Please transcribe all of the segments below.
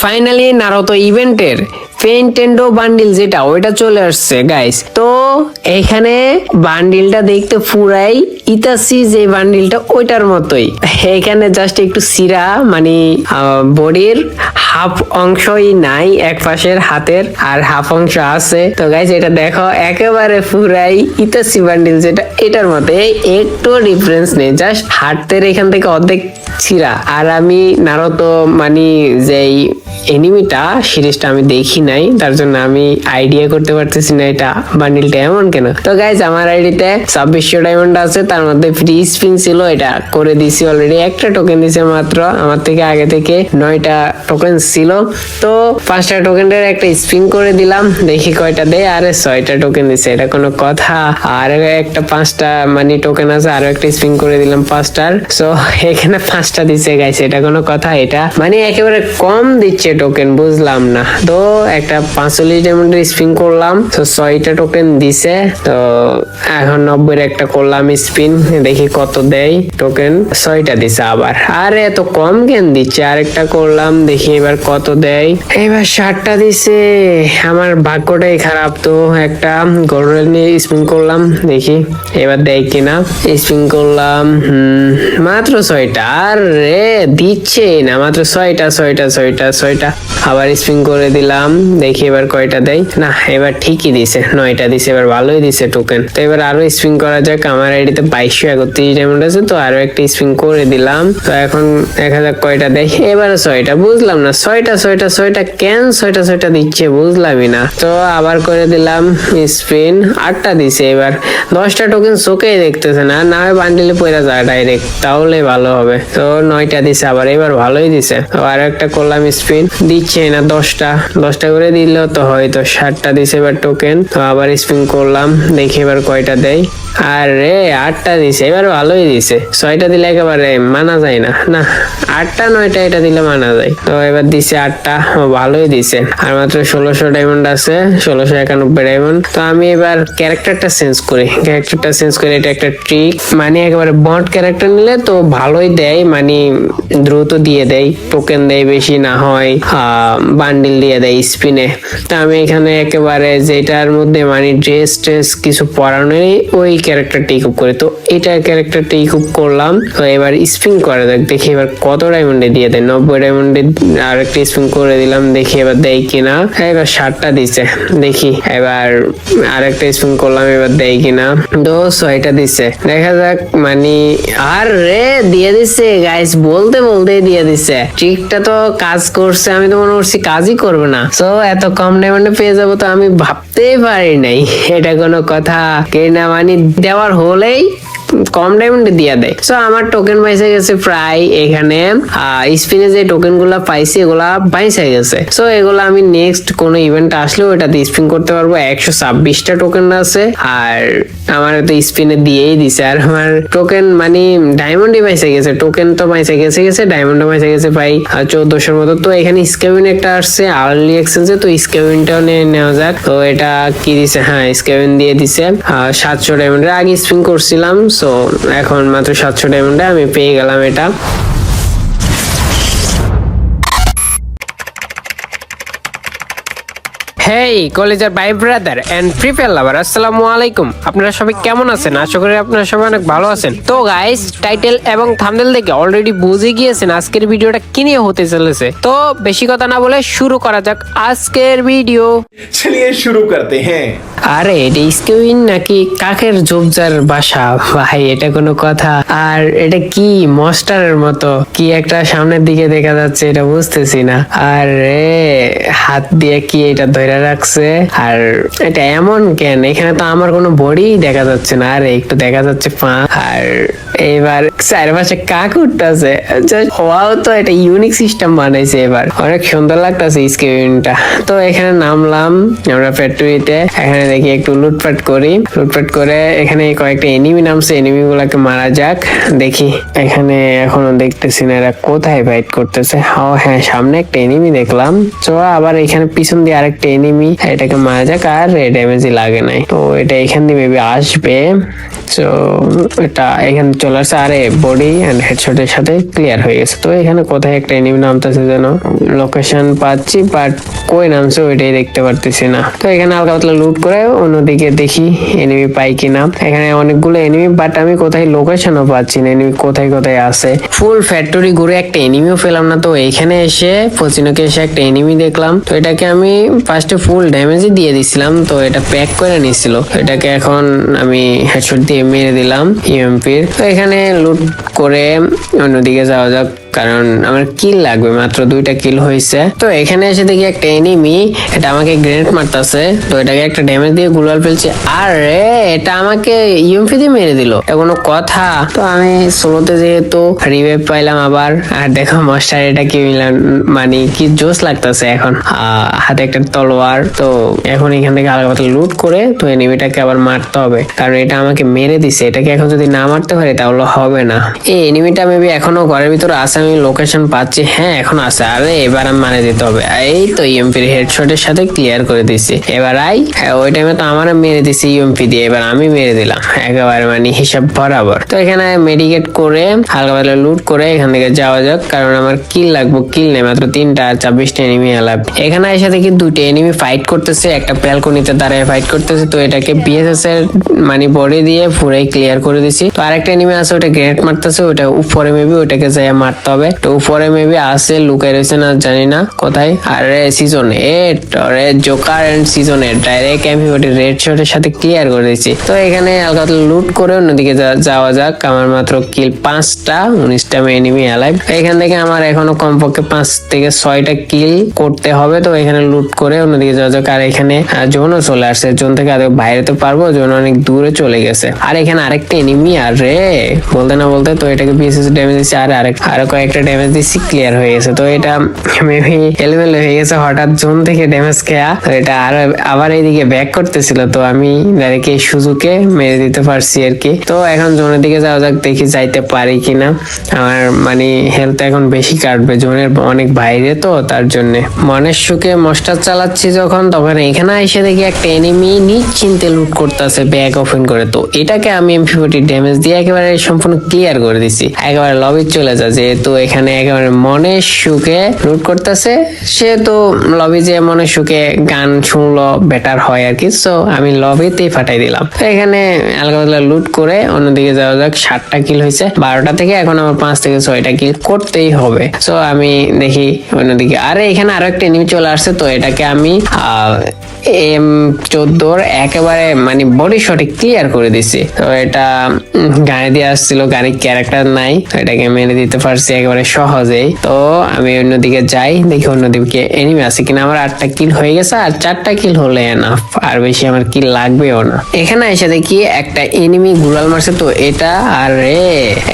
Finally নারতো ইভেন্টের পেন্টেন্ডো bundle যেটা, ওইটা চলে আসছে গাইস তো এখানে বান্ডিলটা দেখতে পুরাই ইতাসি যে বান্ডিলটা ওইটার মতোই। এখানে জাস্ট একটু সিরা মানে বডির হাফ অংশই নাই, এক পাশের হাতের, আর হাফ অংশ আছে। তো গাইস এটা দেখো, একেবারে পুরাই ইতাসি বান্ডিল যেটা, এটার মতো একটু ডিফারেন্স নেই জাস্ট হাতের এখান থেকে অর্ধেক ছিঁড়া আর আমি নারতো মানে যেই এনিমিটা, সিরিজটা আমি দেখি নাই, তার জন্য আমি আইডিয়া করতে পারতেছি না এটা বান্ডিলটা এমন কেন। তো গাইজ আমার আইডিতে ছাব্বিশশো ডায়মন্ড আছে, তার মধ্যে ফ্রি স্পিন ছিল, এটা করে দিছি অলরেডি একটা টোকেন দিছে মাত্র, আমার থেকে আগে থেকে নয়টা টোকেন ছিল। তো পাঁচটা টোকেনের একটা স্পিন করে দিলাম, দেখি কয়টা দেয়। আরে ছয়টা টোকেন দিছে, এটা কোনো কথা। আর একটা পাঁচটা মানে টোকেন আছে, আরও একটা স্পিন করে দিলাম পাঁচটার। সো এখানে পাঁচটা দিছে গাইছে, এটা কোনো কথা, এটা মানে একেবারে কম দিচ্ছে টোকেন বুঝলাম না। তো একটা পাঁচচল্লিশ ডায়মন্ডের স্পিন করলাম, তো ছয়টা টোকেন দিছে, তো এখন নব্বই একটা করলাম স্পিন দেখি কত দেয় টোকেন ছয়টা দিছে আবার। আরে এত কম কেন দিচ্ছে? আরেকটা করলাম, দেখি এবার কত দেয়। এবার ষাটটা দিছে, আমার ভাগ্যটাই খারাপ তো, একটা গোল্ডেন স্পিন করলাম, দেখি এবার দেয় কিনা। স্পিন করলাম মাত্র ছয়টা, আর রে দিচ্ছে না, মাত্র ছয়টা ছয়টা ছয়টা ছয়টা। আবার স্পিন করে দিলাম, দেখি এবার কয়টা দেয়। না, এবার ঠিকই দিছে, নয়টা দিছে, এবার ভালোই দিছে টোকেন তো এবার আরও স্পিন করা যাক, আমার আইডিতে বাইশশো একত্রিশ ডায়মন্ড আছে, তো আরও একটা স্পিন করে দিলাম। তো এখন এক হাজার কয়টা দেয়। এবারে ছয়টা, বুঝলাম না, ছয়টা ছয়টা ছয়টা কেন ছয়টা ছয়টা দিচ্ছে বুঝলামই না। তো আবার করে দিলাম স্পিন আটটা দিছে এবার। দশটা টোকেন চোখেই দেখতেছে না না হয় বান্ডিলে পয়রা যায় ডাইরেক্ট তাহলে ভালো হবে। তো নয়টা দিছে, আবার এবার ভালোই দিছে। আর একটা করলাম স্পিন, দিচ্ছে না, দশটা। দশটা করে দিলেও তো হয়তো ষাটটা দিছে এবার টোকেন তো আবার স্পিন করলাম, দেখি এবার কয়টা দেয়। আর, আটটা দিছে, এবার ভালোই দিছে। ছয়টা দিলে একেবারে মানা যায় না। না, আটটা, নয়টা, এটা দিলে মানা যায়। তো এবার দিছে আটটা ভালোই দিছে। আর মাত্র ষোলোশো ডায়মন্ড আছে, ষোলোশো একানব্বই ডায়মন্ড তো আমি এবার ক্যারেক্টারটা চেঞ্জ করি। ক্যারেক্টারটা চেঞ্জ করে, এটা একটা ট্রিক মানে একেবারে বন্ড ক্যারেক্টার নিলে তো ভালোই দেয় মানে দ্রুত দিয়ে দেয় টোকেন দেয় বেশি না হয় বান্ডিল দিয়ে দেয় স্পিনে তো আমি এখানে একেবারে যেটার মধ্যে মানে ড্রেস ট্রেস কিছু পরানো ওই ক্যারেক্টারটা ইকুপ করে। তো এটা ক্যারেক্টারটা ইকুপ করলাম, তো এবার স্পিন করে দেখ, দেখি এবার কত ডায়মন্ডে দিয়ে দেয়। নব্বই ডায়মন্ডে আর একটা স্পিন করে দিলাম, দেখি এবার দেয় কিনা। এবার ষাটটা দিছে, দেখি এবার আরেকটা স্পিন করলাম, এবার দেয় কিনা। তো ছয়টা দিছে। দেখা যাক মানে আর রে দিয়ে দিছে। গাইস বলতে বলতে দিয়ে দিছে। ট্রিকটা তো কাজ করছে, আমি তো মনে করছি কাজই করবে না। সো এত কম ডায়মন্ডে পেয়ে যাব তো আমি ভাবতেই পারি নাই। এটা কোনো কথা। কেনা মানে দেওয়ার হলেই কম ডায়মন্ডে দিয়ে দেয়। সো আমার টোকেন পাইসে গেছে প্রায় এখানে স্পিনে যে টোকেনগুলা পাইছি, এগুলা পাইসে গেছে। সো এগুলা আমি নেক্সট কোন ইভেন্ট আসলেও এটাতে স্পিন করতে পারব। একশো ছাব্বিশটা টোকেন আছে, আর আমার তো স্পিনে দিয়েই দিছে। আর আমার টোকেন মানে ডায়মন্ডই পাইসে গেছে। টোকেন তো পাইসে গেছে গেছে ডায়মন্ডও পাইসে গেছে প্রায় চোদ্দশোর মতো। তো, এখানে স্কেবিন একটা আসছে আর্লি এক্সচেঞ্জে তো স্কেবিনটাও নিয়ে নেওয়া যাক। তো, এটা কি দিছে? হ্যাঁ স্কেবিন দিয়ে দিছে সাতশো ডায়মন্ডের আগে স্পিন করছিলাম সো এখন মাত্র সাতশো ডায়মন্ডে আমি পেয়ে গেলাম এটা। হেই কলেজের বাই ব্রাদার এন্ড লাভার আসসালামু আলাইকুম। আপনারা সবাই কেমন আছেন? আশা করি আপনারা সবাই অনেক ভালো আছেন। তো গাইস টাইটেল এবং দেখে অলরেডি বুঝে গিয়েছেন আজকের ভিডিওটা কি নিয়ে হতে চলেছে। তো বেশি কথা না বলে শুরু করা যাক আজকের ভিডিও চলিয়ে শুরু করতে হ্যাঁ। আরে এটা স্কুইন নাকি কাকের জোবজার বাসা? ভাই এটা কোনো কথা। আর এটা কি মস্টারের মতো? কি একটা সামনের দিকে দেখা যাচ্ছে এটা বুঝতেছি না। আরে হাত দিয়ে কি এটা ধরে রাখছে আর এটা এমন কেন? এখানে তো আমার কোনো বডি দেখা যাচ্ছে না। আর, একটু দেখা যাচ্ছে পা। আর এবার চারপাশে কাক উঠতেছে। হওয়াও তো, এটা ইউনিক সিস্টেম বানাইছে এবার। অনেক সুন্দর লাগতেছে স্ক্রিনটা তো এখানে নামলাম আমরা ফ্যাক্টরিতে এখানে দেখি একটু লুটপাট করি। লুটপাট করে এখানে কয়েকটা এনিমি নামছে। এনিমি গুলাকে মারা যাক। দেখি এখানে এখনও দেখতেছি না এরা কোথায় ফাইট করতেছে। ও হ্যাঁ সামনে একটা এনিমি দেখলাম। তো আবার এখানে পিছন দিয়ে আরেকটা এনিমি এটাকে মারা যাক, আর ড্যামেজই লাগে নাই। তো এটা এখান দিয়ে মেবি আসবে। তো এটা এখানে চলে আসছে, আরে বডি এন্ড হেডশটের সাথে ক্লিয়ার হয়ে গেছে। তো এখানে কোথায় একটা এনিমি নামতেছে যেন লোকেশন পাচ্ছি বাট কই নামছে ওইটাই দেখতে পারতেছি না। তো এখানে হালকা পাতলা লুট করে অন্যদিকে দেখি এনিমি পাই কিনা। এখানে অনেকগুলো এনিমি বাট আমি কোথায় লোকেশনও পাচ্ছি না। এনিমি কোথায় কোথায় আছে। ফুল ফ্যাক্টরি ঘুরে একটা এনিমিও পেলাম না। তো এখানে এসে ফচিনোকে এসে একটা এনিমি দেখলাম। তো এটাকে আমি ফার্স্টে ফুল ড্যামেজই দিয়ে দিছিলাম, তো এটা প্যাক করে নিছিল। এটাকে এখন আমি হেডশট দিয়ে মেরে দিলাম ইএমপির তো এখানে লুট করে অন্যদিকে যাওয়া যাক। কারণ আমার কিল লাগবে, মাত্র দুইটা কিল হয়েছে। তো এখানে এসে দেখি একটা এনিমি এটা আমাকে গ্রেনেড মারতাছে। তো এটাকে একটা ড্যামেজ দিয়ে গুলাল ফেলছে। আরে, এটা আমাকে ইউএমপি দিয়ে মেরে দিল। কোনো কথা। তো আমি সোলোতে যেহেতু রিভাইভ পাইলাম আবার, আর দেখো মাস্টার এটা কি মিলাম মানে কি জোস লাগতেছে এখন। হাতে একটা তলোয়ার। তো এখন এখান থেকে আলাদা পাতলা লুট করে, তো এনিমিটাকে আবার মারতে হবে। কারণ এটা আমাকে মেরে দিছে। এটাকে এখন যদি না মারতে পারি, তাহলে হবে না। এই এনিমিটা মেবি এখনও ঘরের ভিতরে আছে আমি লোকেশন পাচ্ছি হ্যাঁ এখন আছে। আরে এবার আমি মানে দিতে হবে। এই তো ইএমপির হেডশটের সাথে ক্লিয়ার করে দিছি এবার আই হ্যাঁ, ওই টাইমে তো আমার মেরে দিছি ইএমপি দিয়ে এবার আমি মেরে দিলাম। একেবারে মানে হিসাব বরাবর। তো এখানে মেডিকেট করে হালকা পাতলা লুট করে এখান থেকে যাওয়া যাক কারণ আমার কিল লাগবে কিল নেই মাত্র তিনটা আর ছাব্বিশটা এনিমি আলাপ এখানে এসে দেখি দুইটা এনিমি ফাইট করতেছে একটা প্যালকনিতে দাঁড়ায় ফাইট করতেছে তো এটাকে বিএসএস এর মানে বডি দিয়ে পুরাই ক্লিয়ার করে দিছি তো আরেকটা এনিমি আছে ওটা গ্রেনেড মারতেছে ওটা উপরে মেবি ওটাকে যাই মারতে হবে তো উপরে মেবি আছে, লুকাই রয়েছে না জানি না কোথায়। আরে সিজন এট রে joker and season eight direct আমি ওটা রেড শটের সাথে ক্লিয়ার করে দিয়েছি। তো এখানে হালকা লুট করে অন্যদিকে যাওয়া যাক। আমার মাত্র কিল পাঁচটা, উনিশটা এনিমি অ্যালাইভ এখান থেকে আমার এখনও কমপক্ষে পাঁচ থেকে ছয়টা কিল করতে হবে। তো এখানে লুট করে অন্যদিকে যাওয়া যাক। আর এখানে জোনও চলে আসছে। জোন থেকে আর বাইরে তো পারব। জোন অনেক দূরে চলে গেছে। আর এখানে আরেকটা এনিমি আর রে বলতে না বলতে তো এটাকে বিএসএস ড্যামেজ দিচ্ছে আর আরেক আরও কয়েকটা ড্যামেজ দিচ্ছি ক্লিয়ার হয়ে গেছে। তো এটা মেবি এলোমেলো হয়ে গেছে, হঠাৎ জোন থেকে ড্যামেজ খেয়া। তো এটা আর আবার এইদিকে ব্যাক করতেছিল, তো আমি ডাইরেক্ট এই সুযোগে মেরে দিতে পারছি আর কি। তো এখন জোনের দিকে যাওয়া যাক, দেখি যাইতে পারি কিনা। আমার মানে হেলথ এখন বেশি কাটবে, জোনের অনেক বাইরে তো, তার জন্য। মনের সুখে মস্টার চালাচ্ছি যখন, তখন এখানে এসে দেখি একটা এনিমি নিশ্চিন্তে লুট করতেছে ব্যাগ ওপেন করে। তো এটাকে আমি এমপি ফোর্টি ড্যামেজ দিয়ে একেবারে সম্পূর্ণ ক্লিয়ার করে দিছি। একেবারে লবি চলে যায়, যেহেতু এখানে একেবারে মনের সুখে লুট করতেছে, সেহেতু লবি যে মনের সুখে গান শুনলো বেটার হয় আর কি। সো আমি লবিতেই ফাটাই দিলাম। তো এখানে আলগা লুট করে অন্যদিকে যাওয়া যাক ষাটটা কিল হয়েছে। বারোটা থেকে এখন আমার পাঁচ থেকে ছয়টা কিল করতেই হবে। সো আমি দেখি অন্যদিকে। আরে, এখানে আরও একটা এনিমি চলে আসছে, তো এটাকে আমি এম চোদ্দোর একেবারে মানে বডি শটে ক্লিয়ার করে দিছি। তো এটা গাড়ি দিয়ে আসছিল গাড়ির ক্যারেক্টার নাই এটাকে মেরে দিতে পারছি একেবারে সহজেই। তো আমি অন্যদিকে যাই, দেখি অন্যদিকে এনিমি আছে কিনা। আমার আটটা কিল হয়ে গেছে, আর চারটা কিল হলে এনাফ আর বেশি আমার কিল লাগবেও না। এখানে এসে দেখি একটা এনিমি গুলাল মারছে, তো এটা, আর রে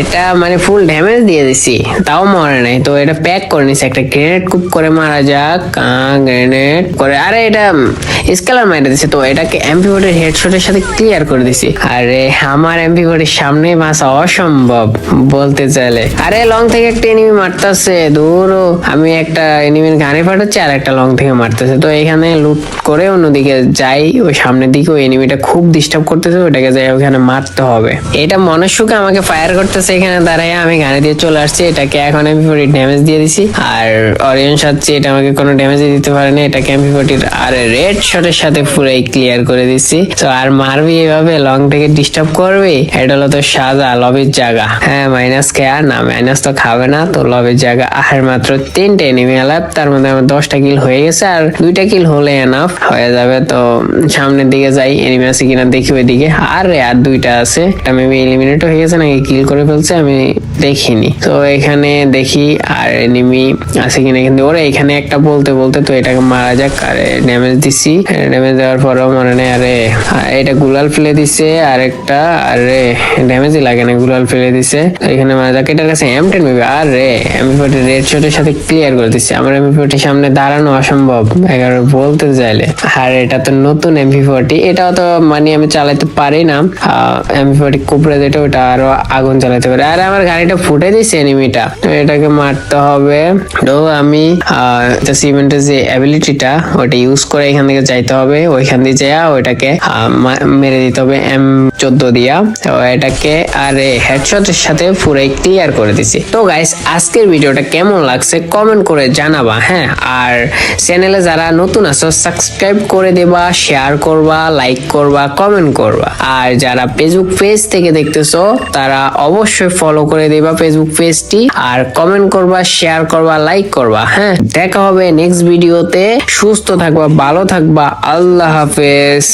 এটা মানে ফুল ড্যামেজ দিয়ে দিছি। তাও মরে নাই, তো এটা প্যাক করে নিছে। একটা গ্রেনেড কুপ করে মারা যাক গ্রেনেড করে। আরে এটা স্কেলার মেরে দিছে তো, এটাকে এমপি বোর্ডের হেডশটের সাথে ক্লিয়ার করে দিছি। আরে, আমার এমপি বোর্ডের সামনে বাসা অসম্ভব, বলতে চাইলে। আরে লং থেকে একটা এনিমি মারতেছে, দূর আমি একটা এনিমির গানে ফাটাচ্ছি আর একটা লং থেকে মারতেছে। তো এখানে লুট করে অন্যদিকে যাই ওই সামনের দিকে ওই এনিমিটা খুব ডিস্টার্ব করতেছে ওটাকে যাই ওখানে মারতে হবে। এটা মনের সুখে আমাকে ফায়ার করতেছে, এখানে দাঁড়াই আমি গানে দিয়ে চলে আসছি, এটাকে এখন এমপি ফোর্টি ড্যামেজ দিয়ে দিছি। আর অরিয়ন সাচ্ছি এটা আমাকে কোনো ড্যামেজ দিতে পারে না এটাকে এমপি ফোর্টির আর রেড শটের সাথে পুরাই ক্লিয়ার করে দিচ্ছি তো আর মারবি এভাবে লং থেকে ডিস্টার্ব করবি? এটা হলো তো সাজা লবির জায়গা। হ্যাঁ মাইনাস খেয়া না মাইনাস তো খাবে না। তো লবির জায়গা আর মাত্র তিনটে এনিমি আলাপ তার মধ্যে আমার দশটা কিল হয়ে গেছে আর দুইটা কিল হলে এনাফ হয়ে যাবে তো সামনের দিকে যাই এনিমি আছে কিনা দেখি ওইদিকে। আর রে আর দুইটা আছে। মেবি এলিমিনেট হয়ে গেছে নাকি কিল করে ফেলছে আমি দেখিনি। তো এখানে দেখি আর এনিমি আছে কিনা। কিন্তু ওরা, এখানে একটা বলতে বলতে তো এটাকে মারা যাক। আর ড্যামেজ দিছি ড্যামেজ দেওয়ার পরেও মনে নেই, আরে, এটা গুলাল ফেলে দিছে আর একটা আরে, ড্যামেজই লাগে না, গুলাল ফেলে দিছে। এখানে মাজাক এটার কাছে এম টেন মেবি আরে এমপি ফোর্টি রেড শটের সাথে ক্লিয়ার করে দিচ্ছে আমার এমপি ফোর্টির সামনে দাঁড়ানো অসম্ভব, এগারো বলতে চাইলে। আর এটা তো নতুন এমপি ফোর্টি এটাও তো মানে আমি চালাতে পারি না। এমপি ফোর্টি কুপড়ে যেটা, ওটা আরও আগুন চালাতে পারে। আর, আমার গাড়িটা ফুটে দিচ্ছে এনিমিটা। তো এটাকে মারতে হবে। তো আমি সিমেন্টের যে অ্যাবিলিটিটা ওটা ইউজ করে এখান থেকে যাইতে হবে, ওইখান দিয়ে যাইয়া ওইটাকে মেরে দিতে হবে এম চোদ্দ দিয়া। তো এটাকে আর হেডশটের সাথে পুরাই ক্লিয়ার করে দিছি। তো গাইস আজকের ভিডিওটা কেমন লাগছে কমেন্ট করে জানাবা হ্যাঁ? আর চ্যানেলে যারা নতুন আছো সাবস্ক্রাইব করে দেবা শেয়ার করবা লাইক করবা কমেন্ট করবা। আর যারা ফেসবুক পেজ থেকে দেখতেছো, তারা অবশ্যই ফলো করে দেবা ফেসবুক পেজটি আর কমেন্ট করবা শেয়ার করবা লাইক করবা হ্যাঁ? দেখা হবে নেক্সট ভিডিওতে সুস্থ থাকবা, ভালো থাকবা। আল্লাহ হাফেজ।